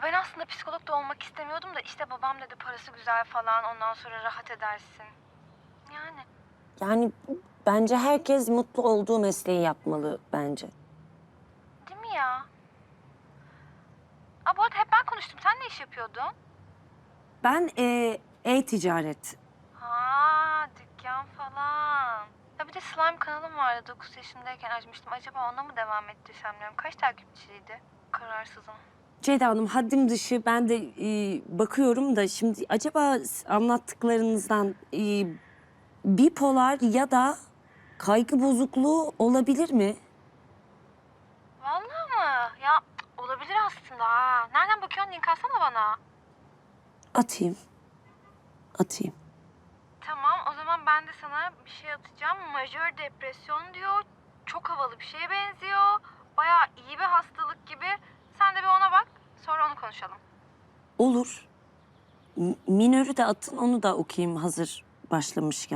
Ya ben aslında psikolog da olmak istemiyordum da işte babam dedi parası güzel falan ondan sonra rahat edersin. Yani Yani bence herkes mutlu olduğu mesleği yapmalı bence. değil mi ya? Aa, bu arada hep ben konuştum. Sen ne iş yapıyordun? Ben e, e-ticaret. Ha dükkan falan. Ya bir de slime kanalım vardı 9 yaşındayken açmıştım. Acaba ona mı devam ettirsem diyorum. Kaç takipçiydi? Kararsızım. Ceyda Hanım haddim dışı ben de e, bakıyorum da şimdi acaba anlattıklarınızdan e, bipolar ya da kaygı bozukluğu olabilir mi? Vallahi mı? Ya olabilir aslında ha. Nereden bakıyorsun? Link atsana bana. Atayım. Atayım. Tamam o zaman ben de sana bir şey atacağım. Majör depresyon diyor. Çok havalı bir şeye benziyor. Bayağı iyi bir hastalık gibi. Sen de bir ona bak. Sonra onu konuşalım. Olur. Minörü de atın onu da okuyayım hazır başlamışken.